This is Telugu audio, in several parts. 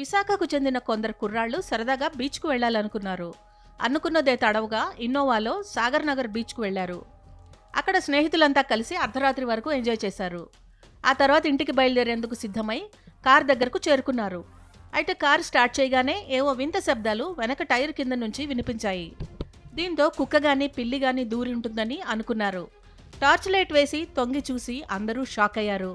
విశాఖకు చెందిన కొందరు కుర్రాళ్ళు సరదాగా బీచ్కు వెళ్ళాలనుకున్నారు. అనుకున్నదే తడవుగా ఇన్నోవాలో సాగర్ నగర్ బీచ్కు వెళ్ళారు అక్కడ స్నేహితులంతా కలిసి అర్ధరాత్రి వరకు ఎంజాయ్ చేశారు. ఆ తర్వాత ఇంటికి బయలుదేరేందుకు సిద్ధమై కార్ దగ్గరకు చేరుకున్నారు. అయితే కారు స్టార్ట్ చేయగానే ఏవో వింత శబ్దాలు వెనక టైర్ కింద నుంచి వినిపించాయి. దీంతో కుక్క గాని పిల్లి గాని దూరి ఉంటుందని అనుకున్నారు. టార్చ్ లైట్ వేసి తొంగి చూసి అందరూ షాక్ అయ్యారు.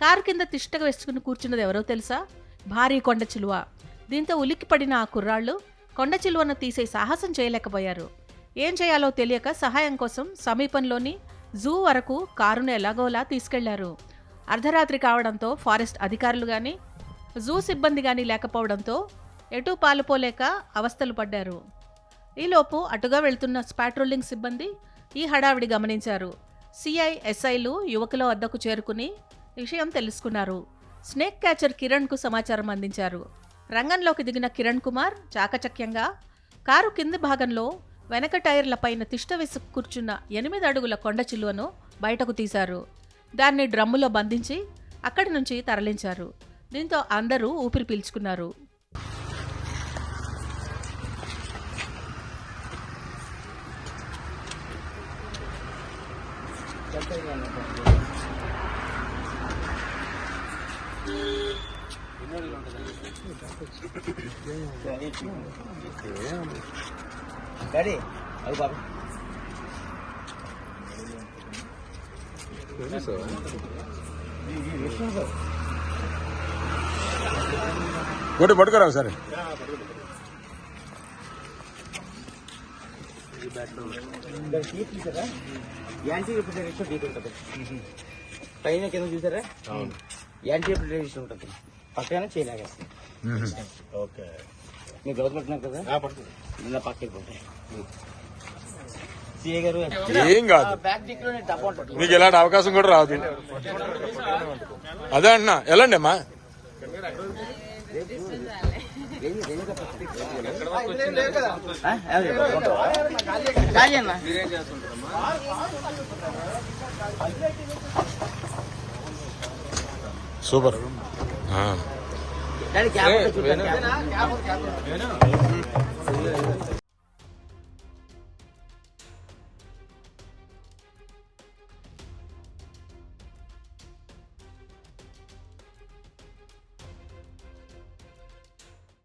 కారు కింద తిష్టగా వేసుకుని కూర్చున్నది ఎవరో తెలుసా? భారీ కొండ చిలువ. దీంతో ఉలిక్కిపడిన ఆ కుర్రాళ్ళు కొండ చిలువను తీసే సాహసం చేయలేకపోయారు. ఏం చేయాలో తెలియక సహాయం కోసం సమీపంలోని జూ వరకు కారును ఎలాగోలా తీసుకెళ్ళారు. అర్ధరాత్రి కావడంతో ఫారెస్ట్ అధికారులు కానీ జూ సిబ్బంది కానీ లేకపోవడంతో ఎటూ పాలుపోలేక అవస్థలు పడ్డారు. ఈలోపు అటుగా వెళ్తున్న స్పాట్రోలింగ్ సిబ్బంది ఈ హడావిడి గమనించారు. సిఐ ఎస్ఐలు యువకుల వద్దకు చేరుకుని విషయం తెలుసుకున్నారు. స్నేక్ క్యాచర్ కిరణ్కు సమాచారం అందించారు. రంగంలోకి దిగిన కిరణ్ కుమార్ చాకచక్యంగా కారు కింది భాగంలో వెనక టైర్లపైన తిష్ట వేసి కూర్చున్న ఎనిమిది అడుగుల కొండ చిలువను బయటకు తీశారు. దాన్ని డ్రమ్ములో బంధించి అక్కడి నుంచి తరలించారు. దీంతో అందరూ ఊపిరి పీల్చుకున్నారు. డాడీ అది బాబు ఒకటి పట్టుకోరా సరే చూసారా యాంటీ ఉంటుంది పైన కింద చూసారా యాంటీ రిప్రజెంటేషన్ ఉంటుంది. పక్కన చేయలేగేస్తుంది ఓకే. మీరు గ్లౌజ్ పట్టినారు కదా? నిన్న పక్కకి పోతాయి సిఏ గారు ఏం కాదు. బ్యాక్ డిక్లో డబ్బా ఉంటుంది నీకు ఎలాంటి అవకాశం కూడా రాదు. అదే అంటున్నా వెళ్ళండి అమ్మా. చూడండి, క్యాబ్.